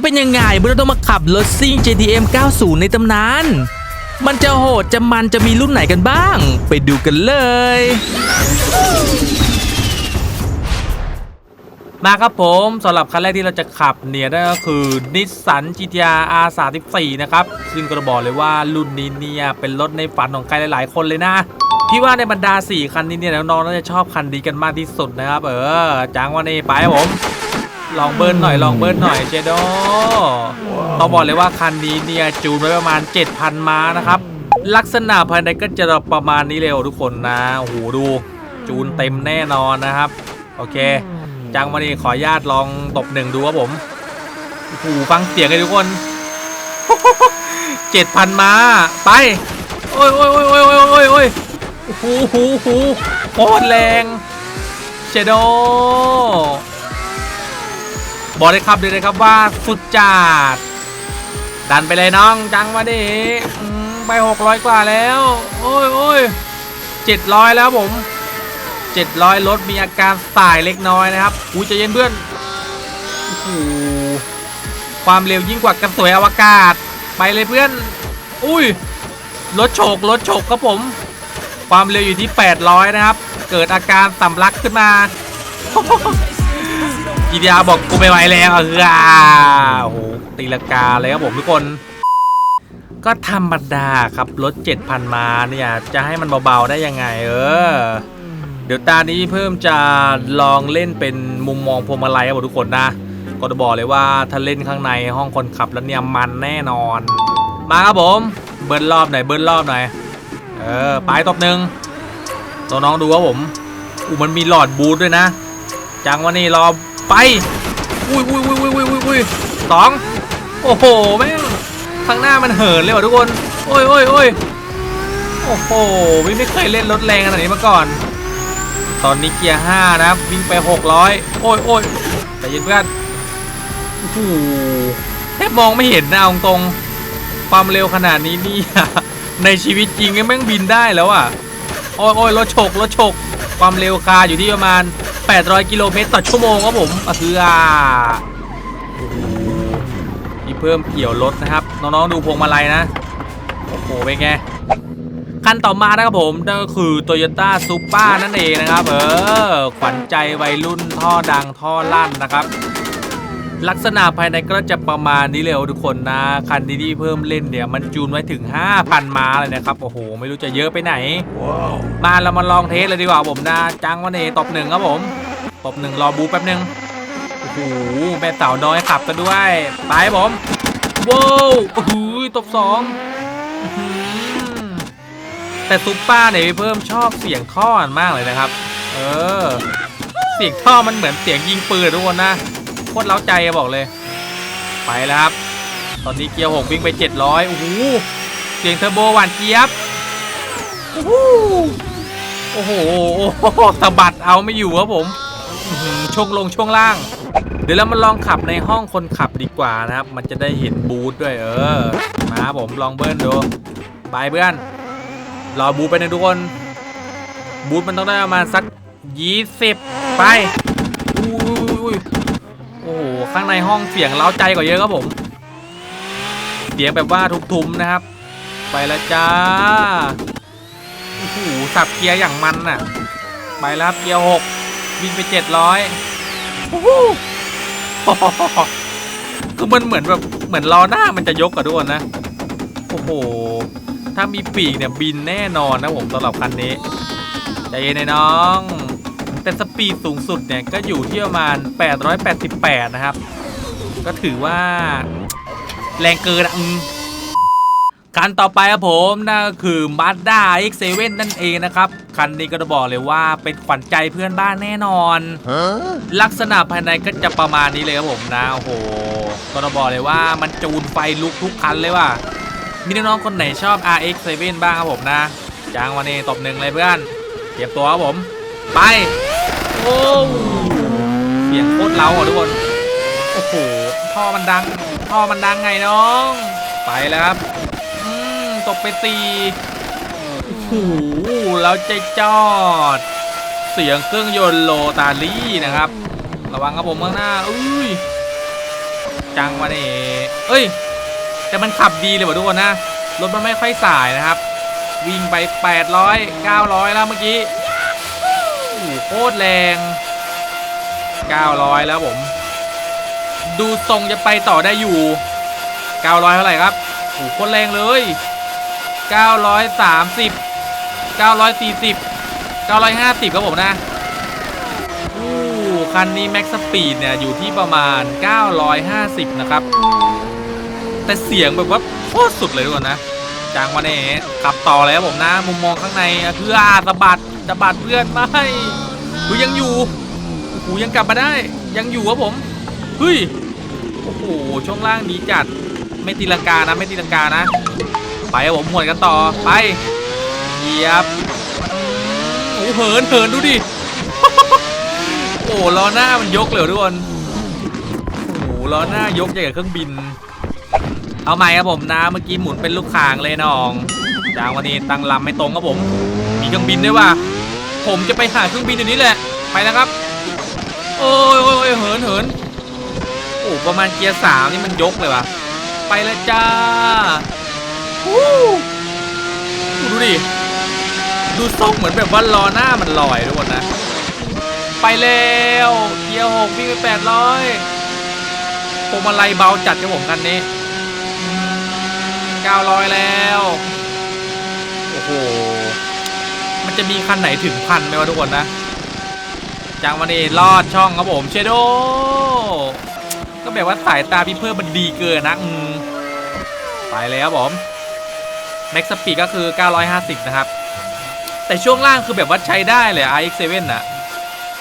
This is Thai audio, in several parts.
จะเป็นยังไงเมื่อเราต้องมาขับรถซิ่ง JDM 90 ในตำนาน มันจะโหดจะมันจะมีรุ่นไหนกันบ้าง ไปดูกันเลย มาครับผมสำหรับคันแรกที่เราจะขับเนี่ยนั่นก็คือนิสสัน GTR R34 นะครับ ซึ่งก็จะบอกเลยว่ารุ่นนี้เนี่ยเป็นรถในฝันของใครหลาย ๆ คนเลยนะพี่ว่าในบรรดา 4 คันนี้เนี่ยน้องๆน่าจะชอบคันนี้กันมากที่สุดนะครับ เออจังวันนี้ไปครับผม ลองเบิร์นหน่อยลองเบิร์นหน่อยเจโดต้องบอกเลยว่าคันนี้เนี่ยจูนไว้ประมาณ 7,000 ม้านะครับ ลักษณะภายในก็จะประมาณนี้เลยทุกคนนะโอ้โหดู จูนเต็มแน่นอนนะครับ โอเค จังวันนี้ขออนุญาตลองตบหนึ่งดูครับผมโอ้โหฟังเสียงเลยทุกคนเจ็ดพันม้าไป โอ้ยโอ้ยโอ้ยโอ้ยโอ้ยโอ้ยโอ้ยโอ้โหโอ้โหโคตรแรงเชโด บอกเลยครับเลยเลยครับว่าสุดจัดดันไปเลยน้องจังมาดิไปหกร้อยกว่าแล้ว โอ้ยโอ้ยเจ็ดร้อยแล้วผมเจ็ดร้อยรถมีอาการสายเล็กน้อยนะครับอุ้ยใจเย็นเพื่อนโอ้โหความเร็วยิ่งกว่ากระสวยอวกาศ ไปเลยเพื่อน อุ้ยรถโฉกรถโฉกครับผม ความเร็วอยู่ที่ 800 นะครับ เกิดอาการสำลักขึ้นมา จีดีอาบอกกูไม่ไหวแล้วเออโอ้โหตีลงกาเลยครับผมทุกคน ก็ธรรมดาครับรถ7,000 มาเนี่ยจะให้มันเบาๆได้ยังไงเออเดี๋ยวตานี้เพิ่มจะลองเล่นเป็นมุมมองพวงมาลัยครับผมทุกคนนะก็จะบอกเลยว่าถ้าเล่นข้างในห้องคนขับแล้วเนี่ยมันแน่นอน มาครับผมเบิ้ลรอบหน่อยเบิ้ลรอบหน่อยเออไปตบหนึ่งตัวน้องดูครับผมอูมันมีหลอดบูทด้วยนะ จังวันนี้รอ ไปอุ้ยอุ้ยอุ้ยอุ้ยอุ้ยอุ้ยอุ้ยสองโอ้โหแม่งข้างหน้ามันเหินเลยว่ะทุกคนโอ้ยโอ้ยโอ้ยโอ้โหวิไม่เคยเล่นรถแรงขนาดนี้มาก่อน ตอนนี้เกียร์ห้านะบวิ่งไป600โอ้ยโอ้ยใจเย็นเพื่อนโอ้โหแทบมองไม่เห็นนะเอาตรงความเร็วขนาดนี้นี่ในชีวิตจริงแม่งบินได้แล้วอะโอ้ยโอ้ยรถฉกรถฉกความเร็วคาอยู่ที่ประมาณ 800 กิโลเมตรต่อชั่วโมงครับผมอะคืออ่ามีเพิ่มเกี่ยวรถนะครับ น้องๆดูพวงมาลัยนะ โอ้โหเป็นไงคันต่อมานะครับผมนั่นก็คือ Toyota Supra นั่นเองนะครับ เออ ขวัญใจวัยรุ่นท่อดังท่อลั่นนะครับ ลักษณะภายในก็จะประมาณนี้เลยทุกคนนะ คันที่เพิ่มเล่นเนี่ย มันจูนไว้ถึง 5,000 ม้าเลยนะครับ โอ้โห ไม่รู้จะเยอะไปไหนมาเรามาลองเทสเลยดีกว่าผมนะ จังวันเอตบหนึ่งครับผม ตบหนึ่งรอบูแป๊บหนึ่งโอ้โหแม่สาวน้อยขับกันด้วย ไปครับผมว้าวโอ้โหตบสองอื้อหือแต่ซุปเปอร์เนี่ยเพิ่มชอบเสียงท่อมันมากเลยนะครับ เออ เสียงท่อมันเหมือนเสียงยิงปืนทุกคนนะโค ตรเล้าใจอะบอกเลย ไปแล้วครับ ตอนนี้เกียร์หกวิ่งไป 700โอ้โหเสียงเทอร์โบหวานเจี๊ยบโอ้โหโอ้โหสะบัดเอาไม่อยู่ครับผมช่วงลงช่วงล่าง เดี๋ยวเรามาลองขับในห้องคนขับดีกว่านะครับ มันจะได้เห็นบูธด้วยเออ มาผมลองเบิ้ลดูไปเพื่อนรอบูธไปนะทุกคน บูธมันต้องได้ประมาณสัก 20 ไปอุ้ยโอ้โห ข้างในห้องเสียงเล้าใจกว่าเยอะครับผม เสียงแบบว่าทุ้มๆนะครับ ไปล้วจ้าโอ้โหสับเกียร์อย่างมันน่ะ ไปแล้วครับเกียร์หกวิ่งไปเจ็ดร้อยโอ้โหคือมันเหมือนแบบเหมือนล้อหน้ามันจะยกอะทุกคนนะ โอ้โห ถ้ามีปีกเนี่ยบินแน่นอนนะผมสำหรับคันนี้ ใจเย็นนะน้อง แต่สปีดสูงสุดเนี่ยก็อยู่ที่ประมาณ 888 นะครับ ก็ถือว่าแรงเกินอะอืมคันต่อไปครับผมนั่นก็คือ Mazda X7 นั่นเองนะครับ คันนี้ก็จะบอกเลยว่าเป็นขวัญใจเพื่อนบ้านแน่นอน ลักษณะภายในก็จะประมาณนี้เลยครับผมนะโอ้โหก็จะบอกเลยว่ามันจูนไฟลุกทุกคันเลยว่ะมีน้องๆคนไหนชอบ RX7 บ้างครับผมนะจางวันนี้ตบหนึ่งเลยเพื่อนเตรียมตัวครับผม ไปโอ้เสียงโคตรเล้าอะทุกคนโอ้โหท่อมันดังท่อมันดังไงน้อง ไปแล้วครับอืมตกไปตีโอ้โหแล้วใจจอด เสียงเครื่องยนต์โลตารี่นะครับ ระวังครับผมข้างหน้าอุ้ยจังวะนี่เอ้ย แต่มันขับดีเลยว่ะทุกคนนะรถมันไม่ค่อยสายนะครับ วิ่งไป 800 900 แล้วเมื่อกี้ อ้โหโคตรแรง 900 แล้วผม ดูทรงจะไปต่อได้อยู่ 900 เท่าไหร่ครับโอ้โหโคตรแรงเลย 930 940 950 ครับผมนะอู้คันนี้แม็กซ์สปีดเนี่ย อยู่ที่ประมาณ 950 นะครับ แต่เสียงแบบว่าโคตรสุดเลยทุกคนนะจางมาเน่ขับต่อแล้วผมนะ มุมมองข้างในคืออาสะบัด สะบัดเพื่อนไม่หูยังอยู่หูยังกลับมาได้ ยังอยู่ครับผมเฮ้ยโอ้โหช่วงล่างดีจัดไม่ตีลังกานะไม่ตีลังกานะ ไปครับผมหวนกันต่อไปเหยียบโอ้โหเหินเหินดูดิโอ้ล้อหน้ามันยกเลยทุกคนโอ้โหล้อหน้ายกใหญ่กับเครื่องบิน เอาใหม่ครับผมนะเมื่อกี้หมุนเป็นลูกคางเลยน้องจางวันนี้ตั้งลำไม่ตรงครับผม มีเครื่องบินด้วยว่ะ ผมจะไปหาเครื่องบินเดี๋ยวนี้แหละ ไปแล้วครับ โอ้ยโอ้ยเหินเหินโอ้ประมาณเกียร์สามนี่มันยกเลยวะไปแล้วจ้าวู้ดูดิ ดูทรงเหมือนแบบว่าล้อหน้ามันลอยทุกคนนะ ไปแล้วเกียร์หกวิ่งไปแปดร้อยพวงมาลัยเบาจัดครับผมคันนี้900แล้ว โอ้โห จะมีคันไหนถึงพันไหมวะทุกคนนะจังวันนี้ลอดช่องครับผมเชโดก็แบบว่าสายตาพี่เพิ่มมันดีเกินนะอืมไปเลยครับผมแม็กซ์สปีดก็คือ 950 นะครับ แต่ช่วงล่างคือแบบว่าใช้ได้เลย RX7 น่ะ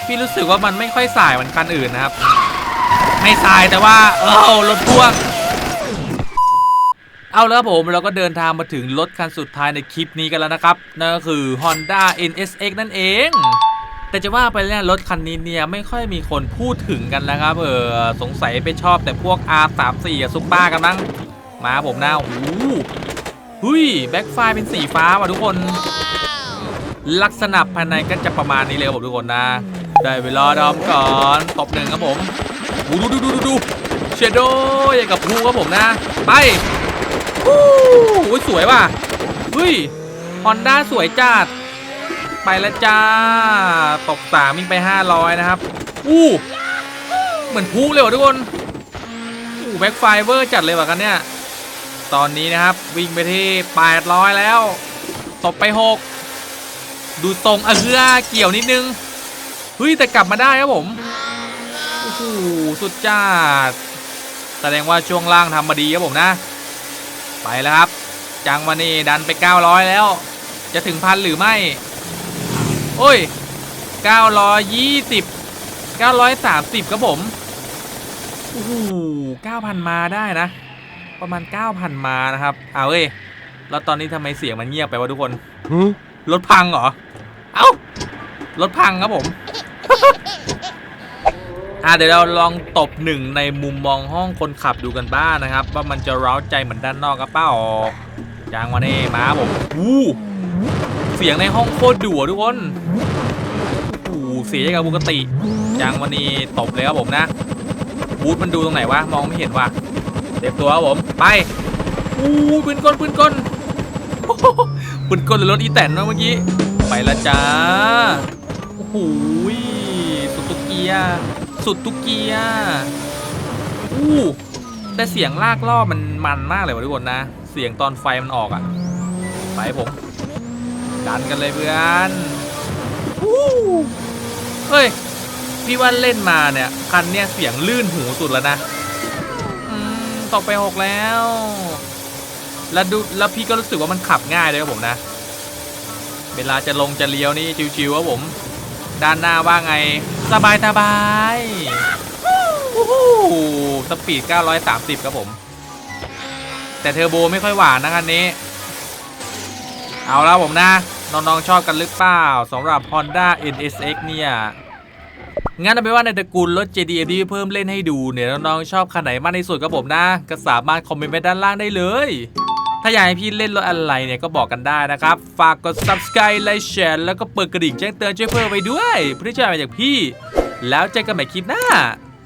พี่รู้สึกว่ามันไม่ค่อยสายเหมือนคันอื่นนะครับ ไม่สายแต่ว่า เออรถพ่วง เอาแล้วผมเราก็เดินทางมาถึงรถคันสุดท้ายในคลิปนี้กันแล้วนะครับ นั่นก็คือ Honda NSX นั่นเอง แต่จะว่าไปเนี่ยรถคันนี้เนี่ยไม่ค่อยมีคนพูดถึงกันนะครับเออสงสัยไปชอบแต่พวก R34 กับซุปเปอร์กันมั้งมาผมหน้าโอ้โหหุยแบ็คไฟเป็นสีฟ้าว่ะทุกคน ลักษณะภายในก็จะประมาณนี้เลยครับผมทุกคนนะ ได้เวลาดอมก่อนตบหนึ่งครับผมดูดูดูดูดูเชโดอย่างกับพูครับผมนะ ไป โหสวยว่ะเฮ้ยฮอนด้าสวยจัดไปแล้วจ้า ตกสามวิ่งไป 500 นะครับ อู้ เหมือนพูเลยว่ะทุกคน อู้แบ็คไฟเวอร์จัดเลยว่ะกันเนี่ย ตอนนี้นะครับ วิ่งไปที่ 800 แล้ว ตบไป 6 ดูทรงเออเกี่ยวนิดนึง เฮ้ย แต่กลับมาได้ครับผม โอ้โห สุดจัด แสดงว่าช่วงล่างทำมาดีครับผมนะ ไปแล้วครับ จังวันนี้ดันไป 900 แล้ว จะถึงพันหรือไม่ โอ้ย 920 930 ครับผมโอ้โห9,000 มาได้นะ ประมาณ 9,000 มานะครับ เอาเอ้ยแล้วตอนนี้ทำไมเสียงมันเงียบไปวะทุกคนรถพังเหรอ เอ้ารถพังครับผมอะเดี๋ยวเราลองตบหนึ่งในมุมมองห้องคนขับดูกันบ้างนะครับ ว่ามันจะเร้าใจเหมือนด้านนอกกับเป้า จางวันนี้มาผมอู้เสียงในห้องโคตรดุอะทุกคนอู้เสียงกับปกติจางวันนี้ตบเลยครับผมนะบูธมันดูตรงไหนวะมองไม่เห็นว่ะเต็มตัวครับผมไปอู้ปืนกลปืนกลโอ้โหปืนกลหรือรถอีแตนวะเมื่อกี้ไปละจ้าโอ้โหสุดตุกเกียร์สุดตุกเกียร์อู้แต่เสียงลากล่อมันมันมากเลยวะทุกคนนะ สียงตอนไฟมันออกอะ่ะ ไปผมดันกันเลยเพื่อนเฮ้ย พี่ว่าเล่นมาเนี่ย คันเนี้ยเสียงลื่นหูสุดแล้วนะตกไปหกแล้ว แล้วดูแล้วพี่ก็รู้สึกว่ามันขับง่ายเลยครับผมนะ เวลาจะลงจะเลี้ยวนี่ชิวๆครับผม ด้านหน้าว่าไง สบายสบายวู้ฮู้สปีด 930 ครับผม แต่เทอร์โบไม่ค่อยหวานนะคันนี้ เอาแล้วผมนะ น้องๆชอบกันหรือเปล่าสำหรับ Honda NSX เนี่ยงั้นเอาเป็นว่าในตระกูลรถ JDM ที่เพิ่มเล่นให้ดูเนี่ยน้องๆชอบคันไหนมากที่สุดครับผมนะ ก็สามารถคอมเมนต์ไว้ด้านล่างได้เลย ถ้าอยากให้พี่เล่นรถอะไรเนี่ยก็บอกกันได้นะครับ ฝากกด subscribe ไลค์แชร์แล้วก็เปิดกระดิ่งแจ้งเตือนช่วยเพิ่มไว้ด้วย เพื่อที่จะมาจากพี่ แล้วเจอกันใหม่คลิปหน้า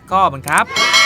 ก็ขอบคุณครับ